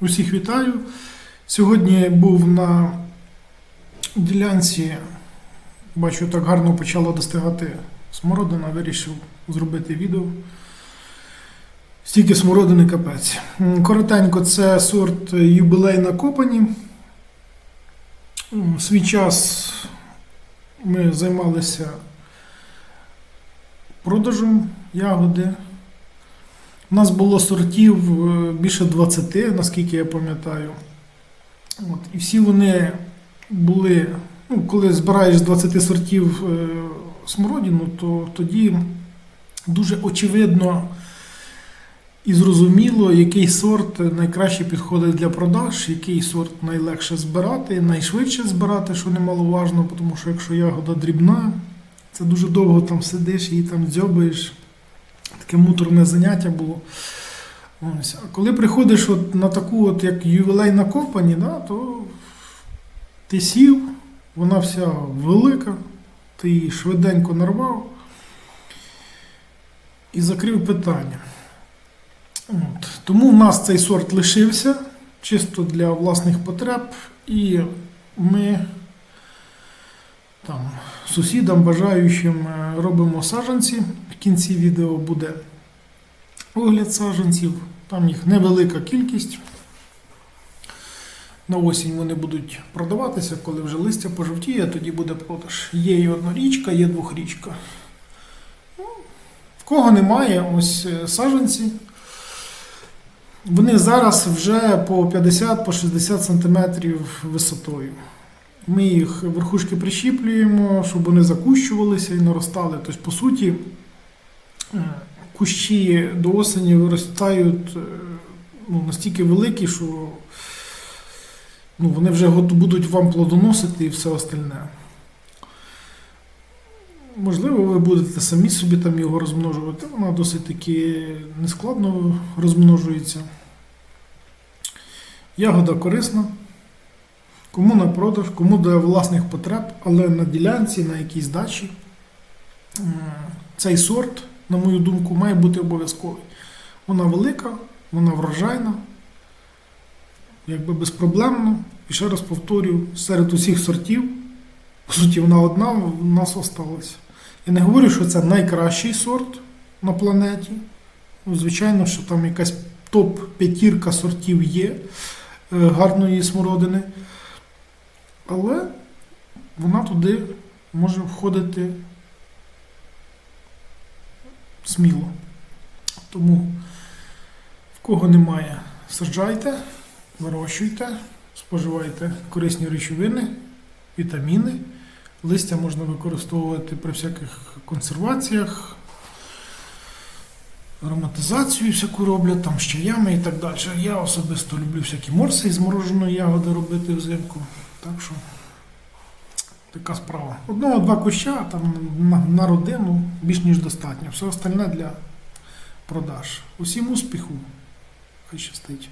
Усіх вітаю. Сьогодні був на ділянці, бачу, так гарно почала достигати смородина, вирішив зробити відео. Стільки смородини капець. Коротенько, це сорт юбілей на копані. В свій час ми займалися продажем ягоди. У нас було сортів е, більше 20, наскільки я пам'ятаю. От, і всі вони були, ну, коли збираєш з 20 сортів е, смородину, то тоді дуже очевидно і зрозуміло, який сорт найкраще підходить для продаж, який сорт найлегше збирати, найшвидше збирати, що немаловажно, тому що якщо ягода дрібна, це дуже довго там сидиш, її там дзьобаєш. Таке муторне заняття було. Ось. А коли приходиш от на таку, от як ювілейна компані, да, то ти сів, вона вся велика, ти її швиденько нарвав і закрив питання. От. Тому в нас цей сорт лишився чисто для власних потреб, і ми там, сусідам, бажаючим е, робимо саджанці. В кінці відео буде огляд саджанців. Там їх невелика кількість. На осінь вони будуть продаватися, коли вже листя пожовтіє, тоді буде продаж. Є і однорічка, є двохрічка. Ну, В кого немає, ось е, саджанці. Вони зараз вже по 50-60 см висотою. Ми їх верхушки прищіплюємо, щоб вони закущувалися і наростали. Тобто, по суті, кущі до осені виростають е, ну, настільки великі, що ну, вони вже будуть вам плодоносити і все остальне. Можливо, ви будете самі собі там його розмножувати. Вона досить таки нескладно розмножується. Ягода корисна. Кому на продаж, кому до власних потреб, але на ділянці, на якійсь дачі е, цей сорт, на мою думку, має бути обов'язковий. Вона велика, вона врожайна, якби безпроблемно. І ще раз повторюю, серед усіх сортів, по суті, вона одна в нас осталась. Я не говорю, що це найкращий сорт на планеті. Ну, Звичайно, що там якась топ-п'ятірка сортів є е, гарної смородини. Але вона туди може входити сміло. Тому, в кого немає, саджайте, вирощуйте, споживайте корисні речовини, вітаміни. Листя можна використовувати при всяких консерваціях, ароматизацію всяку роблять, там з чаями і так далі. Я особисто люблю всякі морси із мороженої ягоди робити взимку. Так що така справа. Одного-два куща там на, родину більш ніж достатньо. Все остальне для продаж. Усім успіху. Хай щастить.